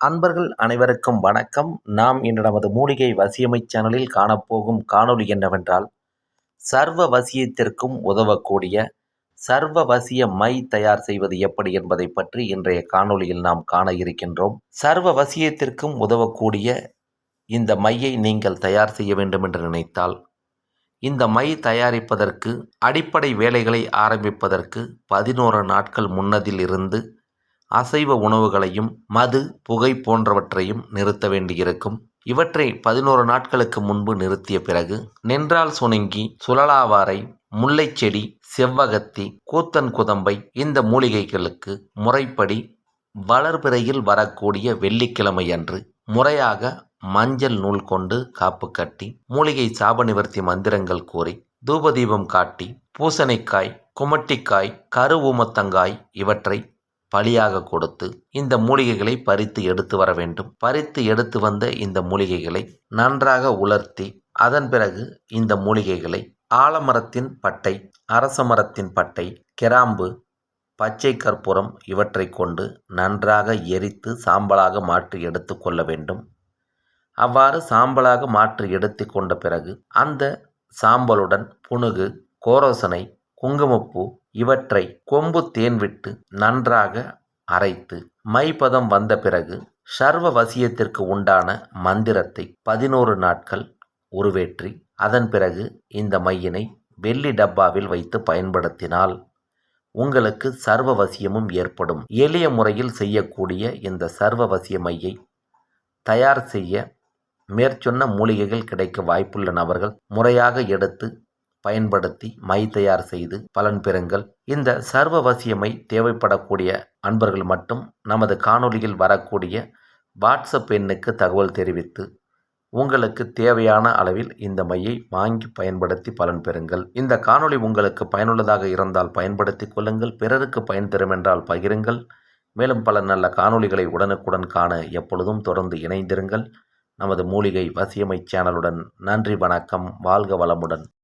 அன்பர்கள் அனைவருக்கும் வணக்கம். நாம் இன்று நமது மூலிகை வசியமை சேனலில் காணப்போகும் காணொளி என்னவென்றால் சர்வ வசியத்திற்கும் உதவக்கூடிய சர்வ வசிய மை தயார் செய்வது எப்படி என்பதை பற்றி இன்றைய காணொளியில் நாம் காண இருக்கின்றோம். சர்வ வசியத்திற்கும் உதவக்கூடிய இந்த மையை நீங்கள் தயார் செய்ய வேண்டும் என்று நினைத்தால் இந்த மை தயாரிப்பதற்கு அடிப்படை வேலைகளை ஆரம்பிப்பதற்கு பதினோரு நாட்கள் முன்னதில் இருந்து அசைவ உணவுகளையும் மது புகை போன்றவற்றையும் நிறுத்த வேண்டியிருக்கும். இவற்றை பதினோரு நாட்களுக்கு முன்பு நிறுத்திய பிறகு நின்றால் சுணங்கி சுழலாவாரை முல்லைச்செடி செவ்வகத்தி கூத்தன் குதம்பை இந்த மூலிகைகளுக்கு முறைப்படி வளர்பிறையில் வரக்கூடிய வெள்ளிக்கிழமை அன்று முறையாக மஞ்சள் நூல் கொண்டு காப்பு கட்டி மூலிகை சாப நிவர்த்தி மந்திரங்கள் கூறி தூபதீபம் காட்டி பூசணிக்காய் குமட்டிக்காய் கரு ஊமத்தங்காய் இவற்றை பலியாக கொடுத்து இந்த மூலிகைகளை பறித்து எடுத்து வர வேண்டும். பறித்து எடுத்து வந்த இந்த மூலிகைகளை நன்றாக உலர்த்தி அதன் பிறகு இந்த மூலிகைகளை ஆலமரத்தின் பட்டை அரச மரத்தின் பட்டை கிராம்பு பச்சை கற்பூரம் இவற்றை கொண்டு நன்றாக எரித்து சாம்பலாக மாற்றி எடுத்து கொள்ள வேண்டும். அவ்வாறு சாம்பலாக மாற்றி எடுத்து கொண்ட பிறகு அந்த சாம்பலுடன் புனுகு கோரோசனை குங்குமப்பூ இவற்றை கொம்பு தேன் விட்டு நன்றாக அரைத்து மைப்பதம் வந்த பிறகு சர்வ வசியத்திற்கு உண்டான மந்திரத்தை பதினோரு நாட்கள் உருவேற்றி அதன் பிறகு இந்த மையினை வெள்ளி டப்பாவில் வைத்து பயன்படுத்தினால் உங்களுக்கு சர்வ வசியமும் ஏற்படும். எளிய முறையில் செய்யக்கூடிய இந்த சர்வ வசிய மையை தயார் செய்ய மேற்சொன்ன மூலிகைகள் கிடைக்க வாய்ப்புள்ள நபர்கள் முறையாக எடுத்து பயன்படுத்தி மை தயார் செய்து பலன் பெறுங்கள். இந்த சர்வவசியமை தேவைப்படக்கூடிய அன்பர்கள் மட்டும் நமது காணொளியில் வரக்கூடிய வாட்ஸ்அப் எண்ணுக்கு தகவல் தெரிவித்து உங்களுக்கு தேவையான அளவில் இந்த மையை வாங்கி பயன்படுத்தி பலன் பெறுங்கள். இந்த காணொளி உங்களுக்கு பயனுள்ளதாக இருந்தால் பயன்படுத்தி கொள்ளுங்கள். பிறருக்கு பயன் தரும் என்றால் பகிருங்கள். மேலும் பல நல்ல காணொளிகளை உடனுக்குடன் காண எப்பொழுதும் தொடர்ந்து இணைந்திருங்கள். நமது மூலிகை வசியமை சேனலுடன் நன்றி வணக்கம் வாழ்க வளமுடன்.